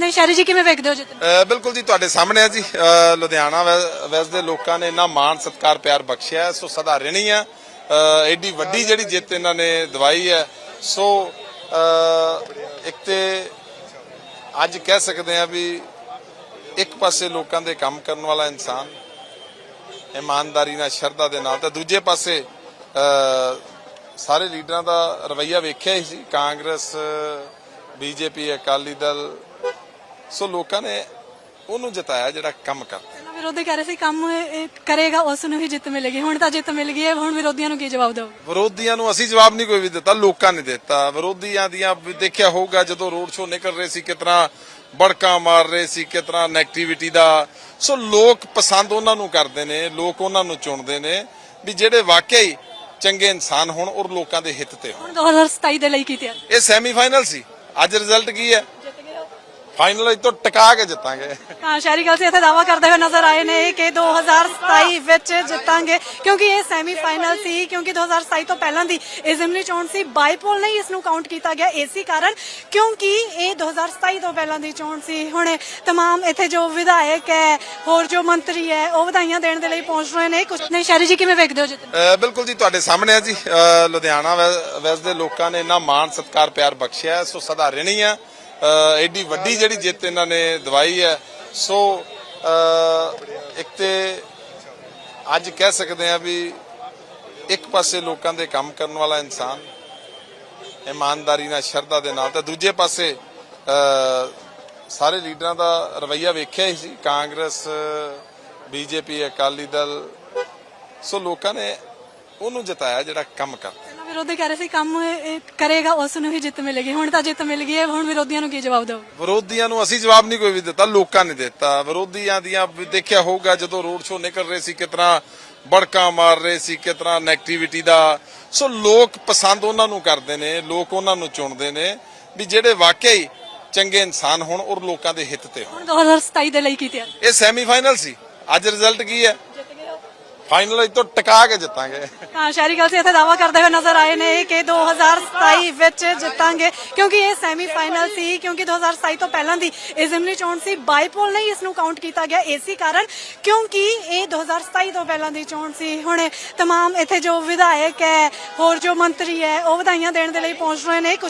ਨਹੀਂ ਸ਼ੈਰੀ ਜੀ ਕਿਵੇਂ ਵੇਖਦੇ ਹੋ ਜਿੱਤ ਅ, ਬਿਲਕੁਲ ਜੀ ਤੁਹਾਡੇ ਸਾਹਮਣੇ ਆ ਜੀ। ਅ, ਲੁਧਿਆਣਾ ਵੈ- ਵੈਸ ਦੇ ਲੋਕਾਂ ਨੇ ਇੰਨਾ ਮਾਣ ਸਤਿਕਾਰ ਪਿਆਰ ਬਖਸ਼ਿਆ ਹੈ, ਸੋ ਸਦਾ ਰਹਿਣੀ ਆ। ਅ, ਐਡੀ ਵੱਡੀ ਜਿਹੜੀ ਜਿੱਤ ਇਹਨਾਂ ਨੇ ਦਵਾਈ ਹੈ। ਸੋ ਅ, ਇੱਕ ਤੇ ਅੱਜ ਕਹਿ ਸਕਦੇ ਆ ਵੀ ਇੱਕ ਪਾਸੇ ਲੋਕਾਂ ਦੇ ਕੰਮ ਕਰਨ ਵਾਲਾ ਇਨਸਾਨ ਇਮਾਨਦਾਰੀ ਨਾਲ ਸ਼ਰਧਾ ਦੇ ਨਾਲ ਤਾਂ ਦੂਜੇ ਪਾਸੇ ਅ, ਸਾਰੇ ਲੀਡਰਾਂ ਦਾ ਰਵੱਈਆ ਵੇਖਿਆ ਹੀ ਸੀ। Congress BJP Akali Dal so ਲੋਕਾਂ ਨੇ ਉਹਨੂੰ ਜਿਤਾਇਆ ਜਿਹੜਾ ਕੰਮ ਕਰਦਾ। ਪਹਿਲਾਂ ਵਿਰੋਧੀ ਕਹਿ ਰਹੇ ਸੀ ਕੰਮ ਇਹ- ਕਰੇਗਾ ਉਸ ਨੂੰ ਹੀ ਜਿੱਤ ਮਿਲੇਗੀ। ਹੁਣ ਤਾਂ ਜਿੱਤ ਮਿਲ ਗਈ ਹੈ ਹੁਣ ਵਿਰੋਧੀਆਂ ਨੂੰ ਕੀ ਜਵਾਬ ਦਿਓ ਵਿਰੋਧੀਆਂ ਨੂੰ ਅਸੀਂ ਜਵਾਬ ਨਹੀਂ ਕੋਈ ਵੀ ਦਿੱਤਾ ਲੋਕਾਂ ਨੇ ਦਿੱਤਾ। ਵਿਰੋਧੀਆਂ ਦੀਆਂ ਵੀ ਦੇਖਿਆ ਹੋਊਗਾ ਜਦੋਂ ਰੋਡ ਸ਼ੋਅ ਨਿਕਲ ਰਹੇ ਸੀ ਕਿਤਨਾ ਬੜਕਾ ਮਾਰ ਰਹੇ ਸੀ ਕਿਤਨਾ ਨੈਗੇਟਿਵਿਟੀ ਦਾ। ਸੋ ਲੋਕ ਪਸੰਦ ਉਹਨਾਂ ਨੂੰ ਕਰਦੇ ਨੇ ਲੋਕ ਉਹਨਾਂ ਨੂੰ ਚੁਣਦੇ ਨੇ ਵੀ ਜਿਹੜੇ ਵਾਕਈ ਚੰਗੇ ਇਨਸਾਨ ਹੋਣ ਔਰ ਲੋਕਾਂ ਦੇ ਹਿੱਤ ਤੇ ਹੋਣ। ਹੁਣ 2027 ਦੇ ਲਈ ਕੀ ਤਿਆਰੀ? ਇਹ ਸੈਮੀਫਾਈਨਲ ਸੀ। ਅੱਜ ਰਿਜ਼ਲਟ ਕੀ ਹੋ? ਫਾਈਨਲ ਤੋਂ ਟਿਕਾ ਕੇ ਜਿੱਤਾਂਗੇ। ਹਾਂ ਸ਼ਹਿਰੀ ਗੱਲ ਸੀ ਇੱਥੇ ਦਾਵਾ ਕਰਦੇ ਹੋਏ ਨਜ਼ਰ ਆਏ ਨੇ ਕਿ 2027 ਵਿੱਚ ਜਿੱਤਾਂਗੇ। ਕਿਉਂਕਿ ਇਹ ਸੈਮੀ ਫਾਈਨਲ ਸੀ ਕਿਉਂਕਿ 2027 ਤੋਂ ਪਹਿਲਾਂ ਦੀ ਅਸੈਂਬਲੀ ਚੋਣ ਸੀ। ਬਾਈਪੋਲ ਨਹੀਂ ਇਸ ਨੂੰ ਕਾਊਂਟ ਕੀਤਾ ਗਿਆ ਇਸੇ ਕਾਰਨ। ਕਿਉਂਕਿ ਇਹ 2027 ਤੋਂ ਪਹਿਲਾਂ ਦੀ ਚੋਣ ਸੀ। ਹੁਣ ਇਹ ਤਮਾਮ ਇੱਥੇ ਜੋ ਵਿਧਾਇਕ ਹੈ ਹੋਰ ਜੋ ਮੰਤਰੀ ਹੈ ਉਹ ਵਧਾਈਆਂ ਦੇਣ ਦੇ ਲਈ ਪਹੁੰਚ ਰਹੇ ਨੇ। ਕੁਝ ਨਹੀਂ ਸ਼ਹਿਰੀ ਜੀ ਕਿਵੇਂ ਵੇਖਦੇ ਹੋ ਜਿੱਤ? ਬਿਲਕੁਲ ਜੀ ਤੁਹਾਡੇ ਸਾਹਮਣੇ ਆ ਜੀ। ਲੁਧਿਆਣਾ ਵੈਸ ਦੇ ਲੋਕਾਂ ਨੇ ਇੰਨਾ ਮਾਣ ਸਤਿਕਾਰ ਪਿਆਰ ਬਖਸ਼ਿਆ ਸੋ ਸਦਾ ਰਹਿਣੀ ਆ। ਐਡੀ ਵੱਡੀ ਜਿਹੜੀ ਜਿੱਤ ਇਹਨਾਂ ਨੇ ਦਵਾਈ ਹੈ। ਸੋ ਇੱਕ ਤੇ ਅੱਜ ਕਹਿ ਸਕਦੇ ਆ ਵੀ ਇੱਕ ਪਾਸੇ ਲੋਕਾਂ ਦੇ ਕੰਮ ਕਰਨ ਵਾਲਾ ਇਨਸਾਨ, ਇਮਾਨਦਾਰੀ ਨਾਲ, ਸ਼ਰਧਾ ਦੇ ਨਾਲ, ਤੇ ਦੂਜੇ ਪਾਸੇ ਸਾਰੇ ਲੀਡਰਾਂ ਦਾ ਰਵੱਈਆ ਵੇਖਿਆ ਹੀ ਸੀ। Congress, BJP, Akali Dal. So ਲੋਕਾਂ ਨੇ ਉਹਨੂੰ ਜਿਤਾਇਆ ਜਿਹੜਾ ਕੰਮ ਕਰਦਾ। ਵਿਰੋਧੀ ਕਹਿ ਰਹੇ ਸੀ ਕੰਮ ਇਹ- ਕਰੇਗਾ ਉਸ ਨੂੰ ਹੀ ਜਿੱਤ ਮਿਲੇਗੀ। ਹੁਣ ਤਾਂ ਜਿੱਤ ਮਿਲ ਗਈ ਹੈ ਹੁਣ ਵਿਰੋਧੀਆਂ ਨੂੰ ਕੀ ਜਵਾਬ ਦਿਓ ਵਿਰੋਧੀਆਂ ਨੂੰ ਅਸੀਂ ਜਵਾਬ ਨਹੀਂ ਕੋਈ ਵੀ ਦਿੱਤਾ ਲੋਕਾਂ ਨੇ ਦਿੱਤਾ। ਵਿਰੋਧੀਆਂ ਦੀਆਂ ਵੀ ਦੇਖਿਆ ਹੋਊਗਾ ਜਦੋਂ ਰੋਡ ਸ਼ੋਅ ਨਿਕਲ ਰਹੇ ਸੀ ਕਿਤਨਾ ਬੜਕਾ ਮਾਰ ਰਹੇ ਸੀ ਕਿਤਨਾ ਨੈਗੇਟਿਵਿਟੀ ਦਾ। ਸੋ ਲੋਕ ਪਸੰਦ ਉਹਨਾਂ ਨੂੰ ਕਰਦੇ ਨੇ ਲੋਕ ਉਹਨਾਂ ਨੂੰ ਚੁਣਦੇ ਨੇ ਵੀ ਜਿਹੜੇ ਵਾਕਈ ਚੰਗੇ ਇਨਸਾਨ ਹੋਣ ਔਰ ਲੋਕਾਂ ਦੇ ਹਿੱਤ ਤੇ ਹੋਣ। ਹੁਣ 2027 ਦੇ ਲਈ ਕੀ ਤਿਆਰੀ? ਇਹ ਸੈਮੀਫਾਈਨਲ ਸੀ। ਅੱਜ ਰਿਜ਼ਲਟ ਕੀ ਹੈ? ਜਿੱਤ ਗਏ ਹੋ ਤੋਂ ਟਿਕਾ ਕੇ ਜਿੱਤਾਂਗੇ। ਹਾਂ ਸ਼ਹਿਰੀ ਗੱਲ ਸੀ ਇੱਥੇ ਦਾਵਾ ਕਰਦੇ ਹੋਏ ਨਜ਼ਰ ਆਏ ਨੇ ਕਿ 2027 ਵਿੱਚ ਜਿੱਤਾਂਗੇ। ਕਿਉਂਕਿ ਇਹ ਸੈਮੀ ਫਾਈਨਲ ਸੀ, ਕਿਉਂਕਿ 2027 ਤੋਂ ਪਹਿਲਾਂ ਦੀ ਅਸੈਂਬਲੀ ਚੋਣ ਸੀ। ਬਾਈਪੋਲ ਨਹੀਂ ਇਸ ਨੂੰ ਕਾਊਂਟ ਕੀਤਾ ਗਿਆ ਇਸੇ ਕਾਰਨ, ਕਿਉਂਕਿ ਇਹ 2027 ਤੋਂ ਪਹਿਲਾਂ ਦੀ ਚੋਣ ਸੀ। ਹੁਣ ਇਹ ਤਮਾਮ ਇੱਥੇ ਜੋ ਵਿਧਾਇਕ ਹੈ, ਹੋਰ ਜੋ ਮੰਤਰੀ ਹੈ, ਉਹ ਵਧਾਈਆਂ ਦੇਣ ਦੇ ਲਈ ਪਹੁੰਚ ਰਹੇ ਨੇ।